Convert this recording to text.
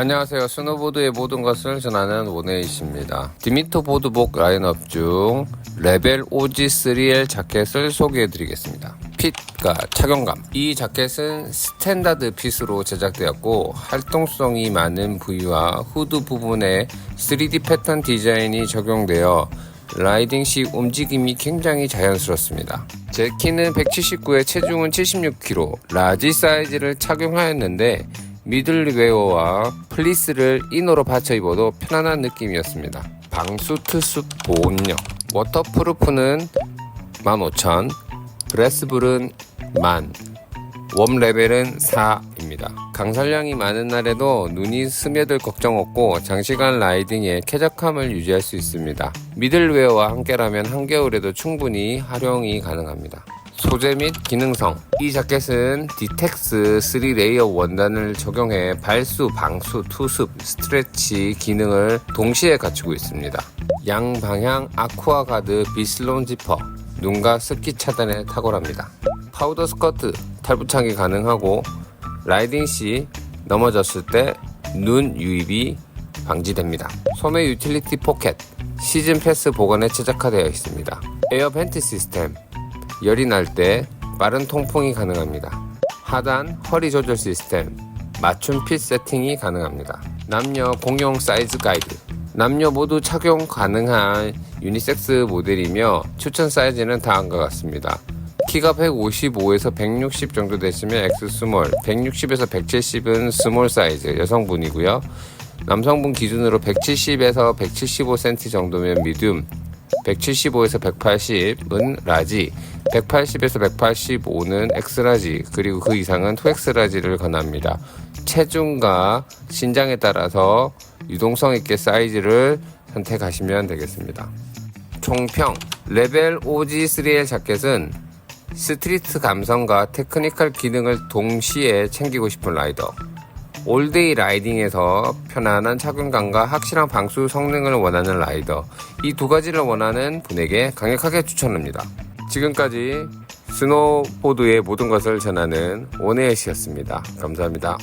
안녕하세요. 스노보드의 모든 것을 전하는 원에이십니다. 디미터 보드복 라인업 중 레벨 OG3L 자켓을 소개해드리겠습니다. 핏과 착용감. 이 자켓은 스탠다드 핏으로 제작되었고 활동성이 많은 부위와 후드 부분에 3D 패턴 디자인이 적용되어 라이딩 시 움직임이 굉장히 자연스럽습니다. 제 키는 179에 체중은 76kg, 라지 사이즈를 착용하였는데 미들웨어와 플리스를 이너로 받쳐 입어도 편안한 느낌이었습니다. 방수 특수 보온력 워터프루프는 15,000 브레스불은 만, 웜 레벨은 4입니다. 강설량이 많은 날에도 눈이 스며들 걱정 없고 장시간 라이딩에 쾌적함을 유지할 수 있습니다. 미들웨어와 함께라면 한겨울에도 충분히 활용이 가능합니다. 소재 및 기능성 이 자켓은 디텍스 3 레이어 원단을 적용해 발수, 방수, 투습, 스트레치 기능을 동시에 갖추고 있습니다. 양방향 아쿠아 가드 비슬론 지퍼 눈과 습기 차단에 탁월합니다. 파우더 스커트 탈부착이 가능하고 라이딩 시 넘어졌을 때 눈 유입이 방지됩니다. 소매 유틸리티 포켓 시즌 패스 보관에 최적화되어 있습니다. 에어 벤트 시스템 열이 날 때 빠른 통풍이 가능합니다. 하단 허리 조절 시스템 맞춤 핏 세팅이 가능합니다. 남녀 공용 사이즈 가이드 남녀 모두 착용 가능한 유니섹스 모델이며 추천 사이즈는 다음과 같습니다. 키가 155에서 160 정도 되시면 X 스몰, 160에서 170은 스몰 사이즈 여성분이고요. 남성분 기준으로 170에서 175cm 정도면 미디움, 175에서 180은 라지, 180에서 185는 엑스라지, 그리고 그 이상은 2엑스라지를 권합니다. 체중과 신장에 따라서 유동성 있게 사이즈를 선택하시면 되겠습니다. 총평 레벨 OG3L 자켓은 스트리트 감성과 테크니컬 기능을 동시에 챙기고 싶은 라이더 올데이 라이딩에서 편안한 착용감과 확실한 방수 성능을 원하는 라이더 이 두 가지를 원하는 분에게 강력하게 추천합니다. 지금까지 스노보드의 모든 것을 전하는 원에이시였습니다. 감사합니다.